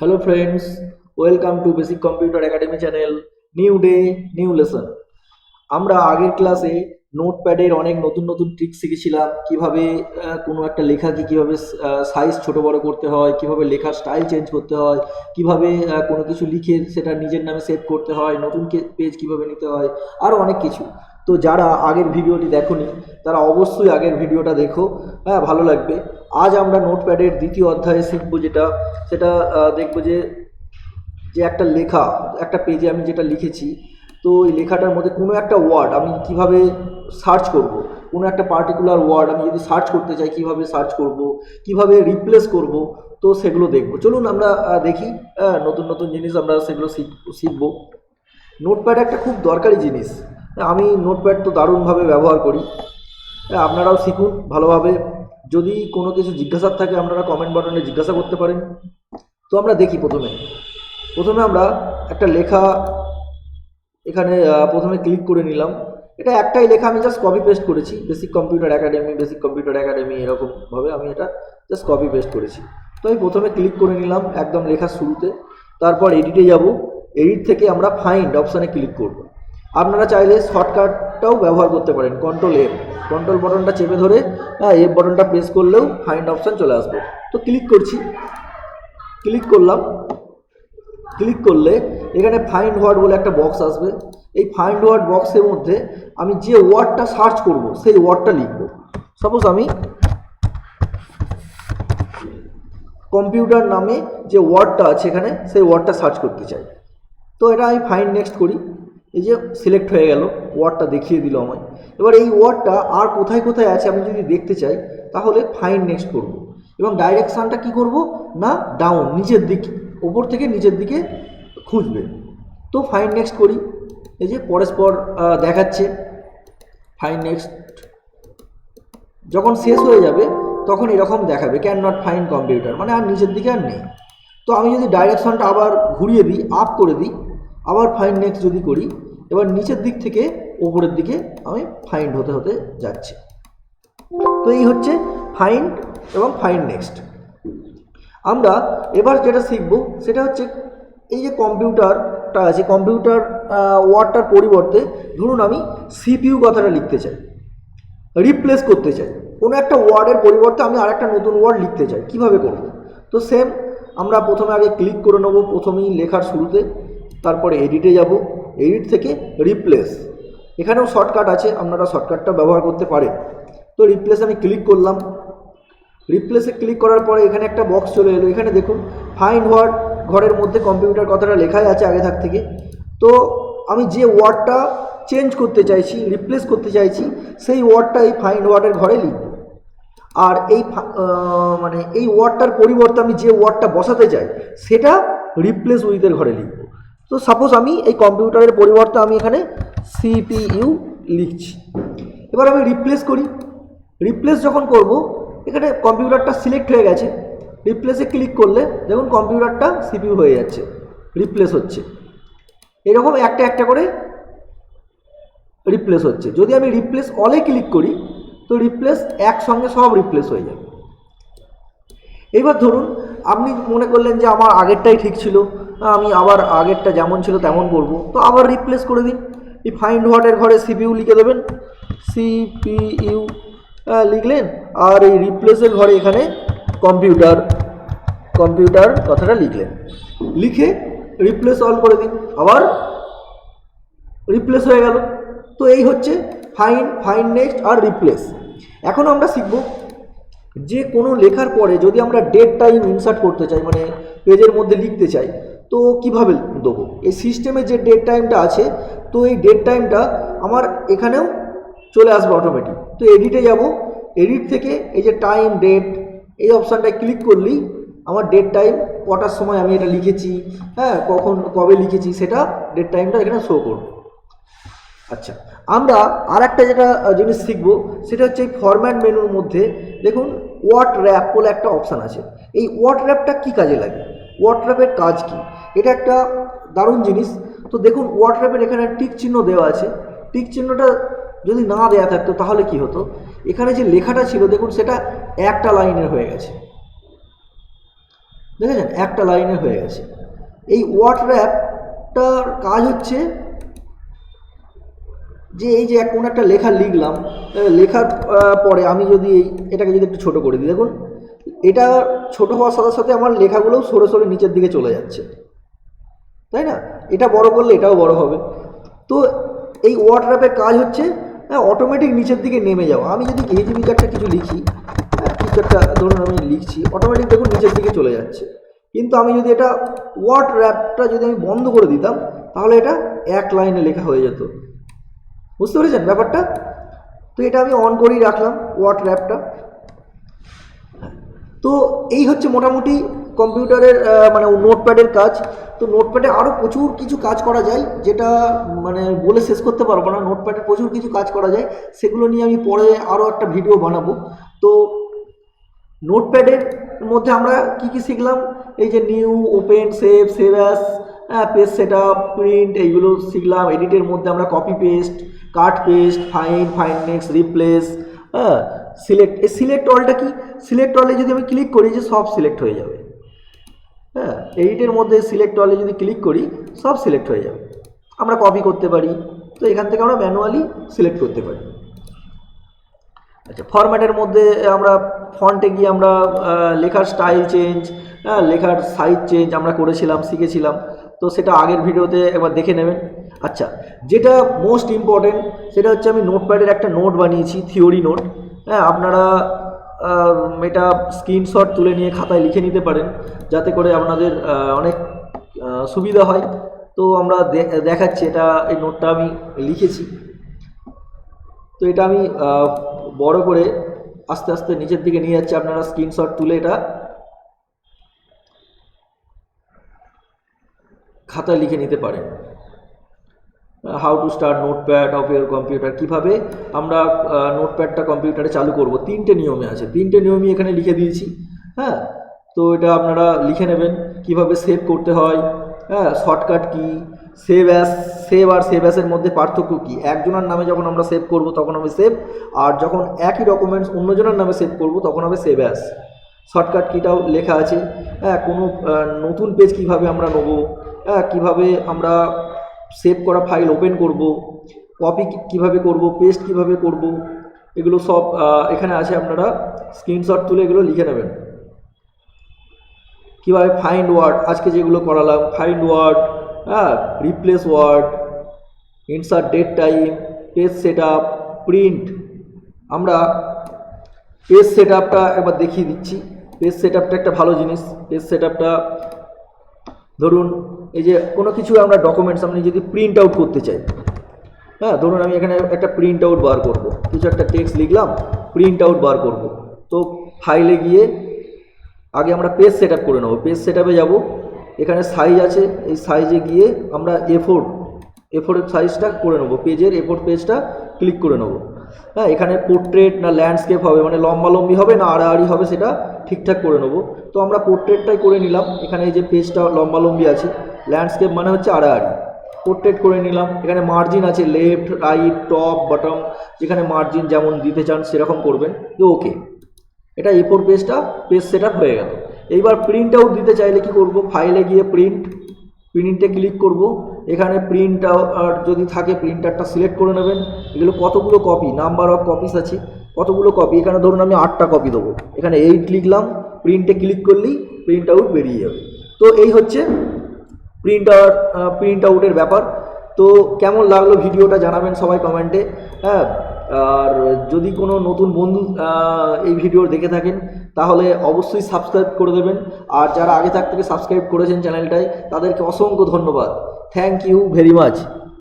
Hello friends welcome to basic computer academy channel new day new lesson আমরা আগের ক্লাসে নোটপ্যাডের অনেক নতুন নতুন ট্রিক শিখেছিলাম। কীভাবে কোনো একটা লেখাকে কীভাবে সাইজ ছোট বড় করতে হয়, কীভাবে লেখার স্টাইল চেঞ্জ করতে হয়, কীভাবে কোনো কিছু লিখে সেটা নিজের নামে সেভ করতে হয়, নতুন পেজ কীভাবে নিতে হয় আরও অনেক কিছু। তো যারা আগের ভিডিওটি দেখোনি, তারা অবশ্যই আগের ভিডিওটা দেখো। হ্যাঁ ভালো লাগবে। আজ আমরা নোটপ্যাডের দ্বিতীয় অধ্যায়ে শিখব যেটা, সেটা দেখব যে যে একটা লেখা, একটা পেজে আমি যেটা লিখেছি, তো এই লেখাটার মধ্যে কোনো একটা ওয়ার্ড আমি কীভাবে সার্চ করব, কোনো একটা পার্টিকুলার ওয়ার্ড আমি যদি সার্চ করতে চাই, কীভাবে সার্চ করব, কীভাবে রিপ্লেস করব, তো সেগুলো দেখব। চলুন আমরা দেখি নতুন নতুন জিনিস আমরা সেগুলো শিখ- শিখব। নোটপ্যাড একটা খুব দরকারি জিনিস। আমি নোটপ্যাড তো দারুণভাবে ব্যবহার করি। আপনারাও শিখুন, ভালোভাবে যদি কোনো কিছু জিজ্ঞাসার থাকে, আপনারা কমেন্ট বাটনে জিজ্ঞাসা করতে পারেন। তো আমরা দেখি প্রথমে। প্রথমে আমরা একটা লেখা এখানে প্রথমে ক্লিক করে নিলাম। এটা একটাই লেখা, আমি জাস্ট কপি পেস্ট করেছি। Basic computer academy basic computer academy এরকমভাবে আমি এটা জাস্ট কপি পেস্ট করেছি। তো আমি প্রথমে ক্লিক করে নিলাম একদম লেখার শুরুতে। তারপর এডিটে যাব। এডিট থেকে আমরা ফাইন্ড অপশানে ক্লিক করব। আপনারা চাইলে শর্টকাটটাও ব্যবহার করতে পারেন। কন্ট্রোল এফ কন্ট্রোল বটনটা চেপে ধরে হ্যাঁ এফ বাটনটা প্রেস করলেও ফাইন্ড অপশান চলে আসবে। তো ক্লিক করছি। ক্লিক করলাম। ক্লিক করলে এখানে ফাইন্ড ওয়ার্ড বলে একটা বক্স আসবে। এই ফাইন্ড ওয়ার্ড বক্সের মধ্যে আমি যে ওয়ার্ডটা সার্চ করব, সেই ওয়ার্ডটা লিখব। সাপোজ আমি কম্পিউটার নামে যে ওয়ার্ডটা আছে এখানে, সেই ওয়ার্ডটা সার্চ করতে চাই। তো এটা আমি ফাইন্ড নেক্সট করি। এই যে সিলেক্ট হয়ে গেল ওয়ার্ডটা দেখিয়ে দিল আমায়। এবার এই ওয়ার্ডটা আর কোথায় কোথায় আছে আমি যদি দেখতে চাই, তাহলে ফাইন নেক্সট করব। এবং ডাইরেকশানটা কি করব? না ডাউন নিচের দিক, ওপর থেকে নিচের দিকে খুঁজবে। তো ফাইন নেক্সট করি। এই যে পরস্পর দেখাচ্ছে। ফাইন নেক্সট যখন শেষ হয়ে যাবে, তখন এরকম দেখাবে ক্যান নট ফাইন কম্পিউটার মানে আর নিচের দিকে আর নেই। তো আমি যদি ডাইরেকশনটা আবার ঘুরিয়ে দিই আপ করে দিই, আবার ফাইন নেক্সট যদি করি এবার নিচের দিক থেকে ওপরের দিকে আমি ফাইন্ড হতে হতে যাচ্ছি। তো এই হচ্ছে ফাইন্ড এবং ফাইন্ড নেক্সট আমরা এবার যেটা শিখব, সেটা হচ্ছে এই যে কম্পিউটারটা আছে কম্পিউটার ওয়ার্ডটার পরিবর্তে ধরুন আমি সিপিইউ কথাটা লিখতে চাই রিপ্লেস করতে চাই। কোনো একটা ওয়ার্ডের পরিবর্তে আমি আরেকটা নতুন ওয়ার্ড লিখতে চাই, কীভাবে করব? তো সেম আমরা প্রথমে আগে ক্লিক করে নেব, প্রথমেই লেখার শুরুতে, তারপরে এডিটে যাব। এডিট থেকে রিপ্লেস এখানেও শর্টকাট আছে, আপনারা শর্টকাটটা ব্যবহার করতে পারেন। তো রিপ্লেস আমি ক্লিক করলাম। রিপ্লেসে ক্লিক করার পরে এখানে একটা বক্স চলে এলো। এখানে দেখুন ফাইন ওয়ার্ড ঘরের মধ্যে কম্পিউটার কথাটা লেখাই আছে আগে থাক থেকে। তো আমি যে ওয়ার্ডটা চেঞ্জ করতে চাইছি রিপ্লেস করতে চাইছি, সেই ওয়ার্ডটা এই ফাইন ওয়ার্ডের ঘরে লিখব। আর এই মানে এই ওয়ার্ডটার পরিবর্তে আমি যে ওয়ার্ডটা বসাতে চাই, সেটা রিপ্লেস উইথের ঘরে লিখব। তো সাপোজ আমি এই কম্পিউটারের পরিবর্তে আমি এখানে সিপিইউ লিখছি। এবার আমি রিপ্লেস করি। রিপ্লেস যখন করব, এখানে কম্পিউটারটা সিলেক্ট হয়ে গেছে। রিপ্লেসে ক্লিক করলে দেখুন কম্পিউটারটা সিপিইউ হয়ে যাচ্ছে। রিপ্লেস হচ্ছে। এরকম একটা একটা করে রিপ্লেস হচ্ছে। যদি আমি রিপ্লেস অলে ক্লিক করি, তো রিপ্লেস একসঙ্গে সব রিপ্লেস হয়ে যাবে। এবার ধরুন, আপনি মনে করলেন যে আমার আগেরটাই ঠিক ছিল। আমি আবার আগেরটা যেমন ছিল তেমন করব। তো আবার রিপ্লেস করে দিন। এই ফাইন্ড হোয়াটের ঘরে সিপিইউ লিখে দেবেন। সিপিইউ লিখলেন। আর এই রিপ্লেসের ঘরে এখানে কম্পিউটার কম্পিউটার কথাটা লিখলেন। লিখে রিপ্লেস অল করে দিন। আবার রিপ্লেস হয়ে গেল। তো এই হচ্ছে ফাইন ফাইন নেক্সট আর রিপ্লেস এখন আমরা শিখব যে কোনো লেখার পরে যদি আমরা ডেট টাইম ইনসার্ট করতে চাই মানে পেজের মধ্যে লিখতে চাই তো কীভাবে দেবো? এই সিস্টেমে যে ডেট টাইমটা আছে, তো এই ডেট টাইমটা আমার এখানেও চলে আসবে অটোমেটিক তো এডিটে যাব এডিট থেকে এই যে টাইম ডেট এই অপশানটায় ক্লিক করলেই আমার ডেট টাইম কটার সময় আমি এটা লিখেছি হ্যাঁ কখন, কবে লিখেছি, সেটা ডেট টাইমটা এখানে শো করবে। আচ্ছা আমরা আর একটা যেটা জিনিস শিখব, সেটা হচ্ছে এই ফরম্যাট মেনুর মধ্যে দেখুন ওয়াট র্যাপ বলে একটা অপশান আছে। এই ওয়াট র্যাপটা কী কাজে লাগে? ওয়াট র্যাপের কাজ কি? এটা একটা দারুণ জিনিস। তো দেখুন ওয়াট র্যাপের এখানে টিক চিহ্ন দেওয়া আছে। টিক চিহ্নটা যদি না দেওয়া থাকতো, তাহলে কি হতো? এখানে যে লেখাটা ছিল, দেখুন, সেটা একটা লাইনের হয়ে গেছে। দেখেছেন? একটা লাইনের হয়ে গেছে। এই ওয়াট র্যাপটার কাজ হচ্ছে যে, এই যে, কোনো একটা লেখা লিখলাম। লেখার পরে আমি যদি এটাকে যদি একটু ছোট করে দিই, দেখুন। এটা ছোট হওয়ার সাথে সাথে আমার লেখাগুলোও সরে সরে নিচের দিকে চলে যাচ্ছে। তাই না? এটা বড় করলে এটাও বড় হবে। তো এই ওয়াট র্যাপের কাজ হচ্ছে হ্যাঁ অটোমেটিক নিচের দিকে নেমে যাওয়া। আমি যদি হিজিবিজ একটা কিছু লিখি হ্যাঁ, কিছু একটা ধরুন আমি লিখছি অটোমেটিক দেখুন নিচের দিকে চলে যাচ্ছে। কিন্তু আমি যদি এটা ওয়াট র্যাপটা যদি আমি বন্ধ করে দিতাম তাহলে এটা এক লাইনে লেখা হয়ে যেত। বুঝতে পেরেছেন ব্যাপারটা? তো এটা আমি অন করেই রাখলাম ওয়াট র্যাপটা তো এই হচ্ছে মোটামুটি কম্পিউটারের মানে নোটপ্যাডের কাজ। তো নোটপ্যাডে আরও প্রচুর কিছু কাজ করা যায়, যেটা মানে বলে শেষ করতে পারব না। নোটপ্যাডে প্রচুর কিছু কাজ করা যায়। সেগুলো নিয়ে আমি পরে আরও একটা ভিডিও বানাবো। তো নোটপ্যাডের মধ্যে আমরা কি কি শিখলাম? এই যে new, open, save save as হ্যাঁ পেজ সেট আপ প্রিন্ট, এইগুলো শিখলাম। এডিটের মধ্যে আমরা copy paste, cut paste fine fine next, replace হ্যাঁ সিলেক্ট এই সিলেক্ট অলটা কি? সিলেক্ট অলে যদি আমি ক্লিক করি যে সব সিলেক্ট হয়ে যাবে। হ্যাঁ এডিটের মধ্যে সিলেক্ট অলে যদি ক্লিক করি, সব সিলেক্ট হয়ে যাবে। আমরা কপি করতে পারি। তো এখান থেকে আমরা ম্যানুয়ালি সিলেক্ট করতে পারি। আচ্ছা ফরম্যাটের মধ্যে আমরা ফন্টে গিয়ে আমরা লেখার স্টাইল চেঞ্জ হ্যাঁ লেখার সাইজ চেঞ্জ আমরা করেছিলাম, শিখেছিলাম। তো সেটা আগের ভিডিওতে একবার দেখে নেবেন। আচ্ছা যেটা মোস্ট ইম্পর্টেন্ট সেটা হচ্ছে আমি নোটপ্যাডের একটা নোট বানিয়েছি থিওরি নোট হ্যাঁ আপনারা এটা স্ক্রিনশট তুলে নিয়ে খাতায় লিখে নিতে পারেন, যাতে করে আপনাদের অনেক সুবিধা হয়। তো আমরা দেখাচ্ছি এটা, এই নোটটা আমি লিখেছি। তো এটা আমি বড় করে আস্তে আস্তে নিচের দিকে নিয়ে যাচ্ছি, আপনারা স্ক্রিনশট তুলে এটা খাতায় লিখে নিতে পারেন। How to start notepad of your computer কীভাবে আমরা নোটপ্যাডটা কম্পিউটারে চালু করব? তিনটে নিয়মে আছে। তিনটে নিয়মই এখানে লিখে দিয়েছি হ্যাঁ? তো এটা আপনারা লিখে নেবেন, কীভাবে সেভ করতে হয় হ্যাঁ? শর্টকাট কি? সেভ অ্যাস সেভ আর সেভ অ্যাসের মধ্যে পার্থক্য কী? একজনের নামে যখন আমরা সেভ করব, তখন হবে সেভ আর যখন একই ডকুমেন্টস অন্যজনের নামে সেভ করব, তখন হবে সেভ অ্যাস শর্টকাট কিটাও লেখা আছে হ্যাঁ? কোনো নতুন পেজ কীভাবে আমরা নেব হ্যাঁ? কীভাবে আমরা সেভ করা ফাইল ওপেন করব কপি কীভাবে করব পেস্ট কীভাবে করব, এগুলো সব এখানে আছে, আপনারা স্ক্রিনশট তুলে এগুলো লিখে নেবেন। কীভাবে ফাইন্ড ওয়ার্ড আজকে যেগুলো করালাম ফাইন্ড ওয়ার্ড হ্যাঁ replace word insert date time page set up print আমরা পেজ সেট আপটা একবার দেখিয়ে দিচ্ছি। পেজ সেট আপটা একটা ভালো জিনিস পেজ সেট আপটা ধরুন, এই যে কোনো কিছু আমরা ডকুমেন্টস আমি যদি প্রিন্ট আউট করতে চাই হ্যাঁ ধরুন আমি এখানে একটা প্রিন্ট আউট বার করব, কিছু একটা টেক্সট লিখলাম প্রিন্ট আউট বার করব, তো ফাইলে গিয়ে আগে আমরা পেজ সেট করে নেব পেজ সেট আপে যাব, এখানে সাইজ আছে, এই সাইজে গিয়ে আমরা এ ফোর এ ফোরের সাইজটা করে নেব পেজের এ পেজটা ক্লিক করে নেব। হ্যাঁ এখানে পোর্ট্রেট না ল্যান্ডস্কেপ হবে মানে লম্বালম্বি হবে না আড়াআড়ি হবে সেটা ঠিকঠাক করে নেব। তো আমরা পোর্ট্রেটটাই করে নিলাম, এখানে এই যে পেজটা লম্বালম্বি আছে ল্যান্ডস্কেপ মানে হচ্ছে আড়াআড়ি। পোর্ট্রেট করে নিলাম, এখানে মার্জিন আছে লেফট রাইট টপ বটম যেখানে মার্জিন যেমন দিতে চান সেরকম করবেন, তো ওকে এটা এ ফোর পেজটা পেজ সেট হয়ে গেল। এইবার প্রিন্ট আউট দিতে চাইলে কি করব? ফাইলে গিয়ে প্রিন্ট প্রিন্টে ক্লিক করব। এখানে প্রিন্ট আর যদি থাকে প্রিন্টারটা সিলেক্ট করে নেবেন। এগুলো কতগুলো কপি নাম্বার অফ কপিস আছে। কতগুলো কপি এখানে ধরুন আমি আটটা কপি দেবো। এখানে এইট লিখলাম প্রিন্টে ক্লিক করলেই প্রিন্ট আউট বেরিয়ে যাবে। তো এই হচ্ছে প্রিন্ট আউট প্রিন্ট আউটের ব্যাপার। তো কেমন লাগল ভিডিওটা জানাবেন সবাই কমেন্টে হ্যাঁ আর যদি কোনো নতুন বন্ধু এই ভিডিও দেখে থাকেন, তাহলে অবশ্যই সাবস্ক্রাইব করে দেবেন। আর যারা আগে থাক থেকে সাবস্ক্রাইব করেছেন চ্যানেলটায়, তাদেরকে অসংখ্য ধন্যবাদ। Thank you very much